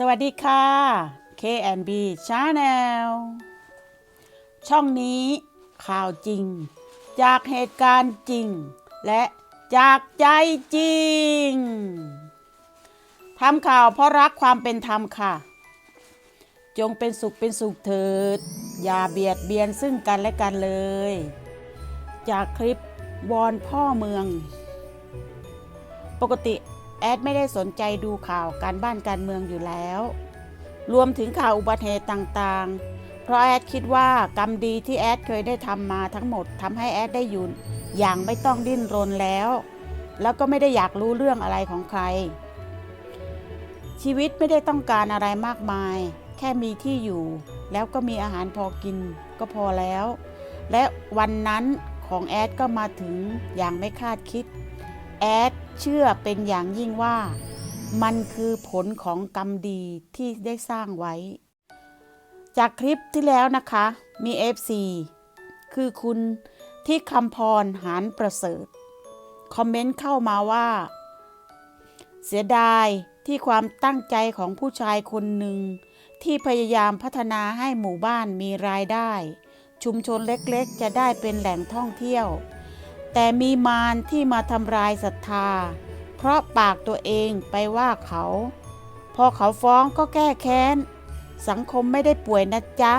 สวัสดีค่ะ K&B Channel ช่องนี้ข่าวจริง จากเหตุการณ์จริง และจากใจจริงทำข่าวเพราะรักความเป็นธรรมค่ะ จงเป็นสุขเป็นสุขเถิด อย่าเบียดเบียนซึ่งกันและกันเลย จากคลิปวอนพ่อเมือง ปกติ แอดไม่ได้สนใจดูข่าวการบ้านการเมืองอยู่แล้ว รวมถึงข่าวอุบัติเหตุต่างๆ เพราะแอดคิดว่ากรรมดีที่แอดเคยได้ทำมาทั้งหมดทำให้แอดได้อยู่อย่างไม่ต้องดิ้นรนแล้ว แล้วก็ไม่ได้อยากรู้เรื่องอะไรของใคร ชีวิตไม่ได้ต้องการอะไรมากมาย แค่มีที่อยู่ แล้วก็มีอาหารพอกินก็พอแล้ว และวันนั้นของแอดก็มาถึงอย่างไม่คาดคิด แอดเชื่อเป็นอย่างยิ่งว่า มันคือผลของกรรมดีที่ได้สร้างไว้ จากคลิปที่แล้วนะคะมี FC คือคุณที่คำพรหานประเสริฐ คอมเมนต์เข้ามาว่า เสียดายที่ความตั้งใจของผู้ชายคนหนึ่ง ที่พยายามพัฒนาให้หมู่บ้านมีรายได้ ชุมชนเล็กๆ จะได้เป็นแหล่งท่องเที่ยว แต่มีมารที่มาทำลายศรัทธา เพราะปากตัวเองไปว่าเขา พอเขาฟ้องก็แก้แค้น สังคมไม่ได้ป่วยนะจ๊ะ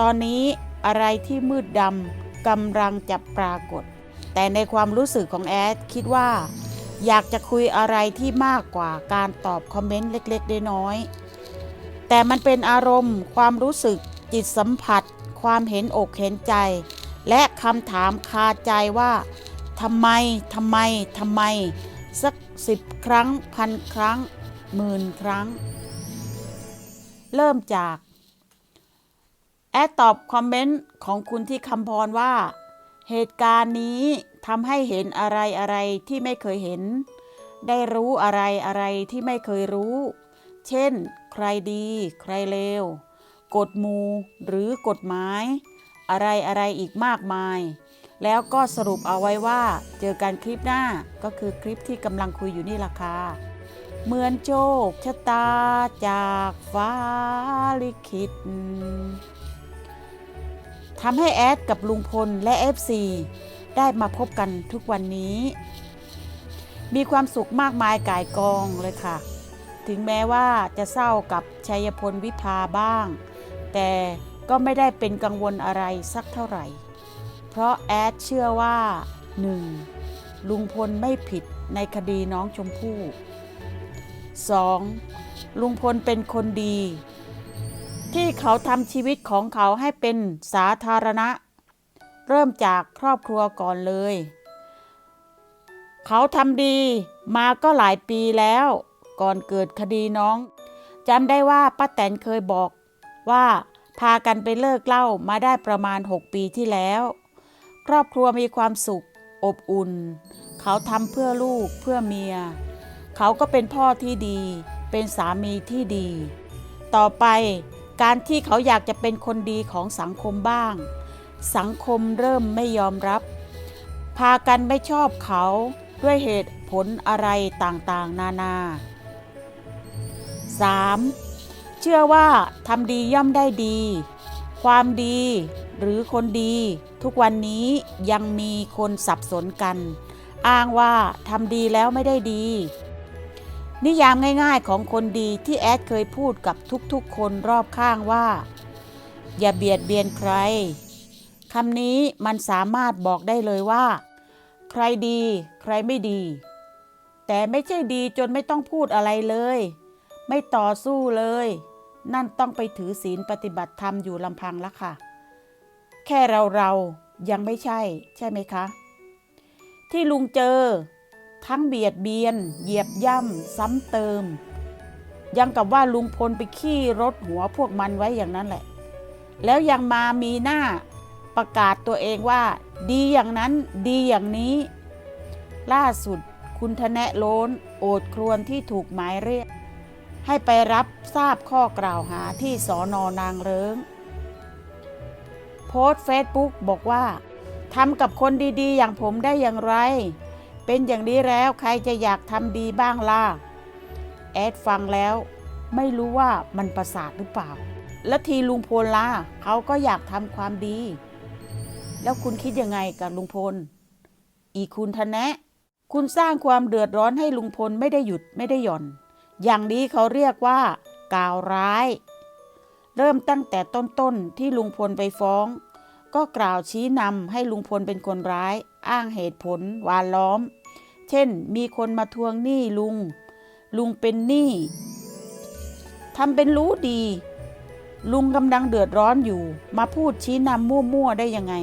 ตอนนี้อะไรที่มืดดำกำลังจะปรากฏ แต่ในความรู้สึกของแอดคิดว่า อยากจะคุยอะไรที่มากกว่าการตอบคอมเมนต์เล็กๆน้อยๆแต่มันเป็นอารมณ์ ความรู้สึกจิตสัมผัส ความเห็นอกเห็นใจ และคำถามคาใจว่าทำไมทำไมทำไม สักสิบครั้งพันครั้งหมื่นครั้ง เริ่มจาก แอดตอบคอมเมนต์ของคุณที่คำพรว่า เหตุการณ์นี้ทำให้เห็นอะไรอะไรที่ไม่เคยเห็น ได้รู้อะไรอะไรที่ไม่เคยรู้ เช่น ใครดี ใครเลวกฎหมู่หรือกฎหมาย อะไรอะไรอีกมากมาย แล้วก็สรุปเอาไว้ว่าเจอกันคลิปหน้าก็คือคลิปที่กำลังคุยอยู่นี่ล่ะค่ะเหมือนโชคชะตาจากฟ้าลิขิตทำให้แอดกับลุงพลและ FC ได้มาพบกันทุกวันนี้ มีความสุขมากมายกายกองเลยค่ะ ถึงแม้ว่าจะเศร้ากับชัยพลวิภาบ้าง แต่ ก็ไม่ได้เป็นกังวลอะไรสักเท่าไหร่ เพราะแอดเชื่อว่า 1. ลุงพลไม่ผิดในคดีน้องชมพู่ 2. ลุงพลเป็นคนดี ที่เขาทำชีวิตของเขาให้เป็นสาธารณะ เริ่มจากครอบครัวก่อนเลย เขาทำดีมาก็หลายปีแล้ว ก่อนเกิดคดีน้องจำได้ว่าป้าแตนเคยบอกว่า พากันไปเลิกเล้ามาได้ประมาณ 6 ปีที่แล้ว ครอบครัวมีความสุข อบอุ่น เขาทำเพื่อลูกเพื่อเมีย เขาก็เป็นพ่อที่ดี เป็นสามีที่ดี ต่อไปการที่เขาอยากจะเป็นคนดีของสังคมบ้าง สังคมเริ่มไม่ยอมรับ พากันไม่ชอบเขาด้วยเหตุผลอะไรต่างๆ นานา 3. เชื่อว่าทำดีย่อมได้ดี ความดีหรือคนดีทุกวันนี้ยังมีคนสับสนกัน อ้างว่าทำดีแล้วไม่ได้ดี นิยามง่ายๆของคนดีที่แอดเคยพูดกับทุกๆ คนรอบข้างว่า อย่าเบียดเบียนใครคำนี้มันสามารถบอกได้เลยว่า ใครดี ใครไม่ดี แต่ไม่ใช่ดีจนไม่ต้องพูดอะไรเลย ไม่ต่อสู้เลย นั่นต้องไปถือศีลปฏิบัติธรรมอยู่ลำพังละค่ะ แค่เราเรายังไม่ใช่ ใช่ไหมคะ ที่ลุงเจอ ทั้งเบียดเบียน เหยียบย่ำซ้ำเติม ยังกับว่าลุงพลไปขี้รถหัวพวกมันไว้อย่างนั้นแหละ แล้วยังมามีหน้าประกาศตัวเองว่า ดีอย่างนั้นดีอย่างนี้ ล่าสุดคุณทะแนะโล้น โอดครวนที่ถูกหมายเรียก ให้ไปรับทราบข้อกล่าวหาที่สอนอนางเริง โพสเฟซบุ๊กบอกว่าทำกับคนดีๆ อย่างผมได้อย่างไร เป็นอย่างนี้แล้วใครจะอยากทำดีบ้างล่ะ แอดฟังแล้วไม่รู้ว่ามันประสาทหรือเปล่า แล้วทีลุงพลล่ะเขาก็อยากทำความดี แล้วคุณคิดยังไงกับลุงพล อีคุณทนะ คุณสร้างความเดือดร้อนให้ลุงพลไม่ได้หยุดไม่ได้หย่อน อย่างนี้เขาเรียกว่ากล่าวร้าย เริ่มตั้งแต่ต้นๆที่ลุงพลไปฟ้อง ก็กล่าวชี้นำให้ลุงพลเป็นคนร้าย อ้างเหตุผลวานล้อม เช่น มีคนมาทวงหนี้ลุง ลุงเป็นหนี้ทำเป็นรู้ดี ลุงกำลังเดือดร้อนอยู่ มาพูดชี้นำมั่วๆได้ยังไง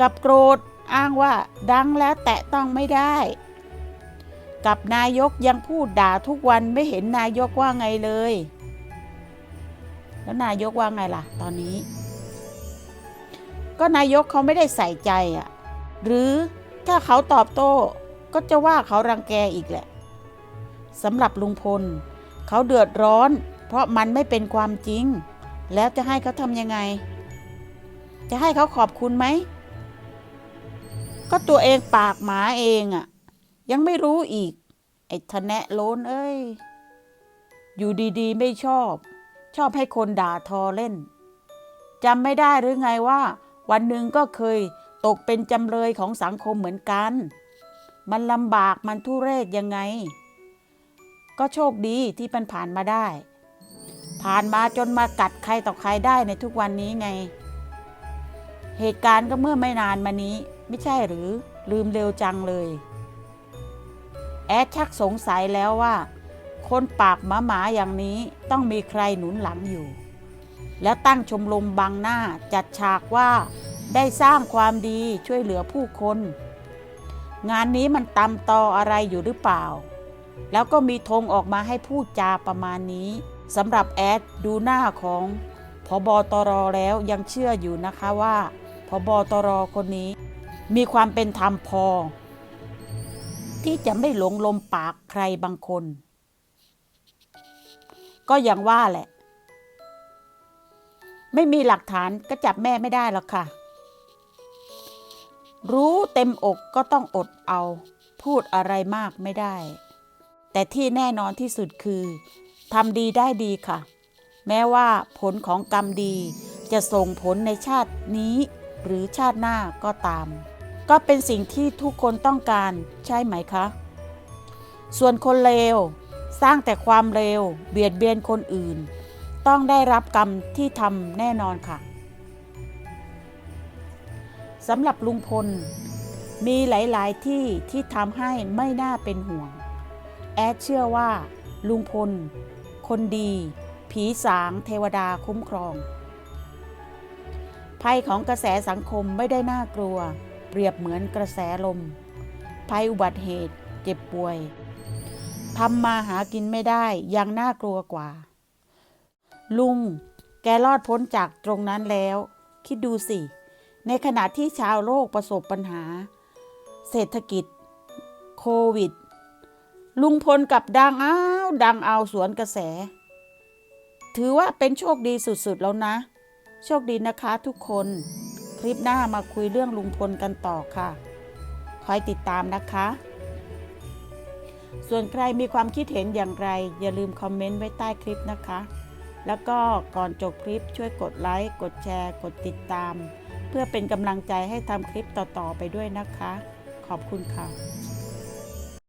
กับโกรธอ้างว่าดังแล้วแตะต้องไม่ได้ กับนายกยังพูดด่าทุกวันไม่เห็นนายกว่าไงเลย แล้วนายกว่าไงล่ะ ตอนนี้ ก็นายกเขาไม่ได้ใส่ใจอะ หรือถ้าเขาตอบโต้ก็จะว่าเขารังแกอีกแหละสำหรับลุงพล เขาเดือดร้อน เพราะมันไม่เป็นความจริง แล้วจะให้เขาทำยังไง จะให้เขาขอบคุณไหม ก็ตัวเองปากหมาเองอะ่ะ ยังไม่รู้อีก ไอ้ทะแนะโลนเอ้ย อยู่ดีๆ ไม่ชอบ ชอบให้คนด่าทอเล่นจำไม่ได้หรือไงว่า วันหนึ่งก็เคยตกเป็นจำเลยของสังคมเหมือนกัน มันลำบากมันทุเรศยังไง ก็โชคดีที่มันผ่านมาได้ ผ่านมาจนมากัดใครต่อใครได้ในทุกวันนี้ไง เหตุการณ์ก็เมื่อไม่นานมานี้ ไม่ใช่หรือลืมเร็วจังเลย แอดชักสงสัยแล้วว่า คนปากหมาหมาอย่างนี้ต้องมีใครหนุนหลังอยู่ แล้วตั้งชมรมบังหน้าจัดฉากว่าได้สร้างความดีช่วยเหลือผู้คน งานนี้มันตำตออะไรอยู่หรือเปล่า แล้วก็มีธงออกมาให้พูดจาประมาณนี้สำหรับแอดดูหน้าของพบตรแล้วยังเชื่ออยู่นะคะว่าพบตรคนนี้ มีความเป็นธรรมพอ ที่จะไม่หลงลมปากใครบางคน ก็อย่างว่าแหละ ไม่มีหลักฐานก็จับแม่ไม่ได้หรอกค่ะ รู้เต็มอกก็ต้องอดเอา พูดอะไรมากไม่ได้ แต่ที่แน่นอนที่สุดคือทำดีได้ดีค่ะ แม้ว่าผลของกรรมดีจะส่งผลในชาตินี้หรือชาติหน้าก็ตาม ก็เป็นสิ่งที่ทุกคนต้องการใช่ไหมคะ ส่วนคนเลวสร้างแต่ความเลวเบียดเบียนคนอื่น ต้องได้รับกรรมที่ทำแน่นอนค่ะสำหรับลุงพล มีหลายๆที่ที่ทำให้ไม่น่าเป็นห่วง แอดเชื่อว่า ลุงพล คนดี ผีสางเทวดาคุ้มครอง ภัยของกระแสสังคมไม่ได้น่ากลัว เปรียบเหมือนกระแสลม ภัยอุบัติเหตุ เจ็บป่วยทำมาหากินไม่ได้ยังน่ากลัวกว่า ลุง แกรอดพ้นจากตรงนั้นแล้ว คิดดูสิ ในขณะที่ชาวโลกประสบปัญหา เศรษฐกิจ โควิด ลุงพลกับดังอ้าวดังเอาสวนกระแส ถือว่าเป็นโชคดีสุดๆแล้วนะ โชคดีนะคะทุกคน ลิปหน้ามาคุยเรื่องลุงพลกันต่อค่ะ คอยติดตามนะคะ ส่วนใครมีความคิดเห็นอย่างไร อย่าลืมคอมเมนต์ไว้ใต้คลิปนะคะ แล้วก็ก่อนจบคลิปช่วยกดไลค์กดแชร์ กดติดตาม เพื่อเป็นกำลังใจให้ทำคลิปต่อๆไปด้วยนะคะ ขอบคุณค่ะ